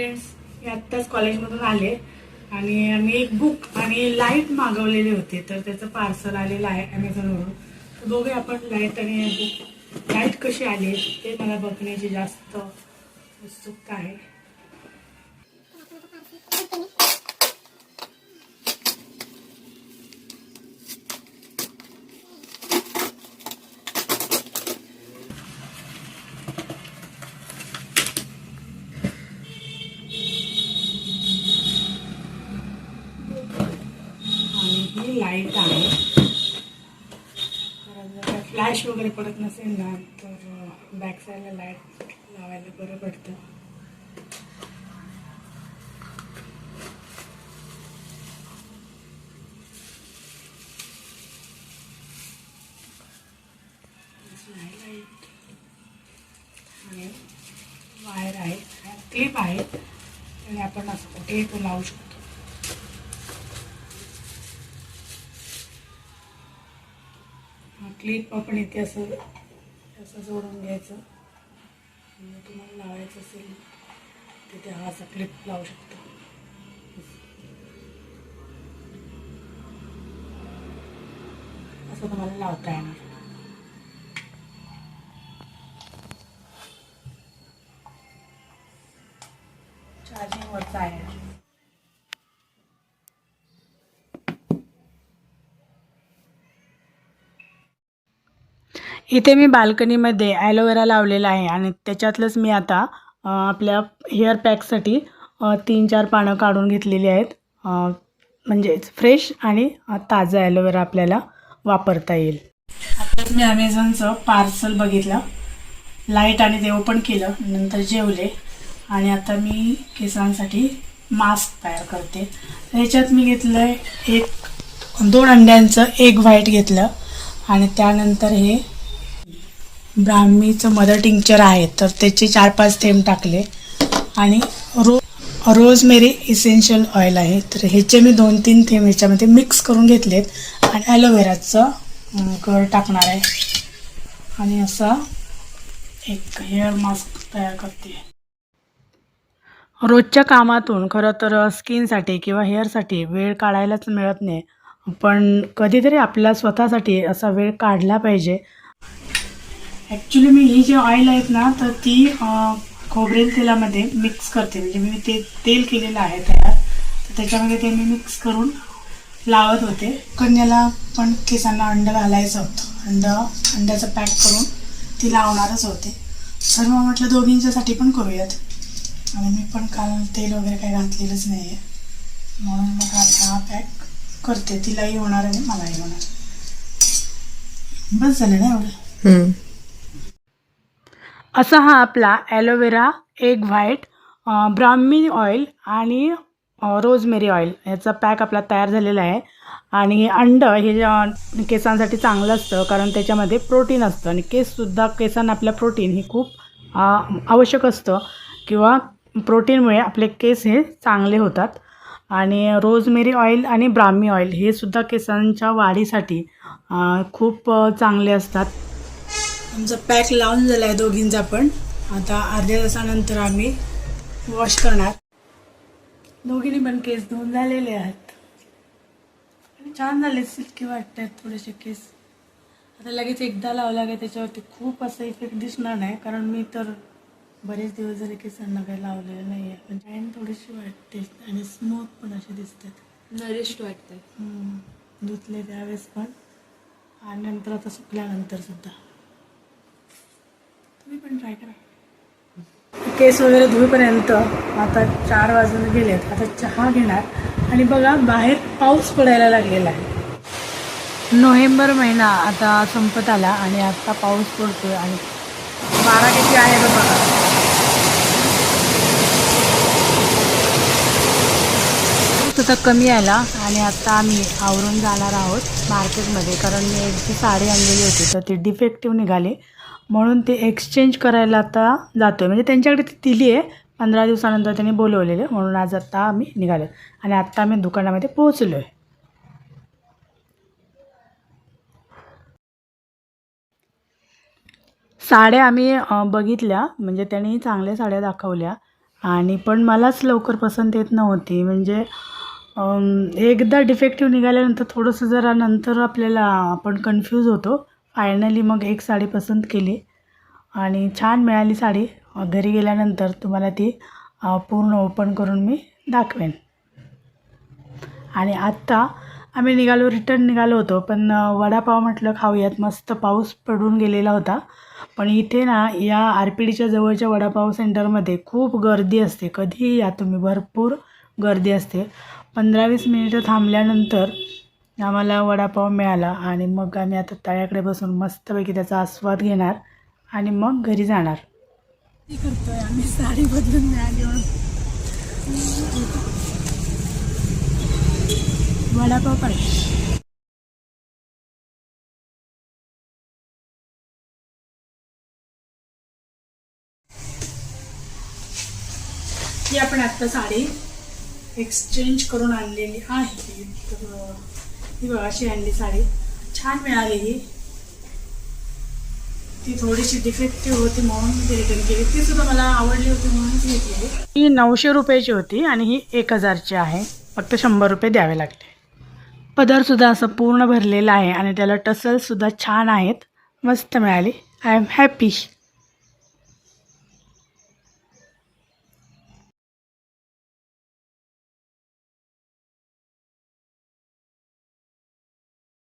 Friends मी आत्ताच कॉलेजमधून आले आणि मी एक बुक आणि लाइट मागवलेले होते. तर त्याचं पार्सल आलेलं आहे ॲमेझॉनवरून बघूया आपण लाइट आणि बुक लाइट कशी आली ते मला बघण्याची जास्त उत्सुकता आहे. फ्लॅश वगैरे पडत नसेल ना तर बॅक साईडला लाइट लावायला बरं पडतं. वायर आहे. क्लिप आहे. आणि आपण असं कुठेही तो लावू शकतो. क्लिप आपण इथे असं असं जोडून घ्यायचं. आणि तुम्हाला लावायचं असेल तिथे हा असा क्लिप लावू शकतो. असं तुम्हाला लावता येणार. चार्जिंगवरचा आहे. इथे मी बाल्कनीमध्ये ॲलोवेरा लावलेला आहे आणि त्याच्यातलंच मी आता आपल्या हेअर पॅकसाठी तीन चार पानं काढून घेतलेली आहेत. म्हणजेच फ्रेश आणि ताजा ॲलोवेरा आपल्याला वापरता येईल. आताच मी अमेझॉनचं पार्सल बघितलं. लाइट आणि देव पण केलं नंतर जेवले. आणि आता मी केसांसाठी मास्क तयार करते. याच्यात मी घेतलं आहे एक दोन अंड्यांचं एक व्हाईट घेतलं. आणि त्यानंतर हे ब्राह्मीचं मदर टिंक्चर आहे तर त्याचे चार पाच थेंब टाकले. आणि रो रोजमेरी इसेन्शियल ऑइल आहे. तर ह्याचे मी दोन तीन थेंब ह्याच्यामध्ये मिक्स करून घेतलेत. आणि ॲलोवेराचं कर टाकणार आहे. आणि असा एक हेअर मास्क तयार करते. रोजच्या कामातून खरं तर स्किनसाठी किंवा हेअरसाठी वेळ काढायलाच मिळत नाही. पण कधीतरी आपल्या स्वतःसाठी असा वेळ काढला पाहिजे. ॲक्च्युली मी ही जी ऑइल आहेत ना तर ती खोबरेल तेलामध्ये मिक्स करते. म्हणजे मी ते तेल केलेलं आहे तयार. तर त्याच्यामध्ये ते मी मिक्स करून लावत होते. कन्याला पण केसांना अंड घालायचं होतं. अंड अंड्याचं पॅक करून ती लावणारच होते. तर मग म्हटलं दोघींच्यासाठी पण करूयात. आणि मी पण काल तेल वगैरे काही घातलेलंच नाही आहे म्हणून मग आता हा पॅक करते. तिलाही होणार आणि मलाही होणार. बस झालं ना एवढं? असा हा आपला aloe vera egg white brahmi oil आणि रोजमेरी ऑइल याचा पॅक आपला तयार झालेला आहे. आणि अंड हे केसांसाठी चांगलं असतं कारण त्याच्यामध्ये प्रोटीन असतं. आणि केससुद्धा केसांना आपल्या प्रोटीन हे खूप आवश्यक असतं. किंवा प्रोटीनमुळे आपले केस हे चांगले होतात. आणि रोजमेरी ऑइल आणि ब्राह्मी ऑइल हे सुद्धा केसांच्या वाढीसाठी खूप चांगले असतात. आमचा पॅक लावून झाला आहे दोघींचा पण. आता अर्ध्या तासानंतर आम्ही वॉश करणार. दोघींनी पण केस धुवून झालेले आहेत. आणि छान झाले सिल्की वाटत आहेत थोडेसे केस. आता लगेच एकदा लावला की त्याच्यावरती खूप असं इफेक्ट दिसणार नाही कारण मी तर बरेच दिवस झाले केसांना काही लावलेलं नाही आहे पण चॅन थोडीशी वाटते आणि स्मूथ पण असे दिसतात. वाटतंय. हम्म. धुतले त्यावेळेस पण. आणि नंतर आता सुकल्यानंतर सुद्धा. पण ट्राय करा. केस वगैरे धुईपर्यंत आता चार वाजून गेलेत. आता चहा घेणार. आणि बघा बाहेर पाऊस पडायला लागलेला आहे. नोव्हेंबर महिना आता संपत आला आणि आता पाऊस पडतोय आणि बारा किती आहे बघा. पाऊस आता कमी आला आणि आता आम्ही आवरून जाणार आहोत मार्केटमध्ये कारण मी एक जी साडी आणलेली होती तर ती डिफेक्टिव्ह निघाली. म्हणून ते एक्सचेंज करायला आता जातो आहे म्हणजे त्यांच्याकडे ती दिली आहे. पंधरा दिवसानंतर त्यांनी बोलवलेले म्हणून आज आत्ता आम्ही निघालो आणि आत्ता आम्ही दुकानामध्ये पोहोचलो आहे साड्या आम्ही बघितल्या. म्हणजे त्यांनी चांगल्या साड्या दाखवल्या. आणि पण मलाच लवकर पसंत येत नव्हती. म्हणजे एकदा डिफेक्टिव्ह निघाल्यानंतर थोडंसं जरा नंतर आपल्याला आपण कन्फ्यूज होतो. फायनली मग एक साडी पसंत केली. आणि छान मिळाली साडी. घरी गेल्यानंतर तुम्हाला ती पूर्ण ओपन करून मी दाखवेन. आणि आत्ता आम्ही निघालो रिटर्न निघालो होतो. पण वडापाव म्हटलं खाऊयात. मस्त पाऊस पडून गेलेला होता. पण इथे ना या आर पी डीच्या जवळच्या वडापाव सेंटरमध्ये खूप गर्दी असते. कधीही या तुम्ही. भरपूर गर्दी असते. पंधरा वीस मिनिटं थांबल्यानंतर आम्हाला वडापाव मिळाला आणि मग आम्ही आता तळ्याकडे बसून मस्तपैकी त्याचा आस्वाद घेणार आणि मग घरी जाणार. करतोय आम्ही साडी बदलून मिळाली वडापाव पाहिजे ही आपण आत्ता साडी एक्सचेंज करून आणलेली आहे. तर ही बघा अशी आणली साडी. छान मिळाली ही. ती थोडीशी डिफेक्टिव्ह होती म्हणून मी ती रिटर्न केली. ती सुद्धा मला आवडली होती म्हणून ती घेतली. ही नऊशे रुपयाची होती आणि ही एक हजारची आहे. फक्त शंभर रुपये द्यावे लागले. पदरसुद्धा असं पूर्ण भरलेला आहे आणि त्याला टसलसुद्धा छान आहेत. मस्त मिळाली. I am happy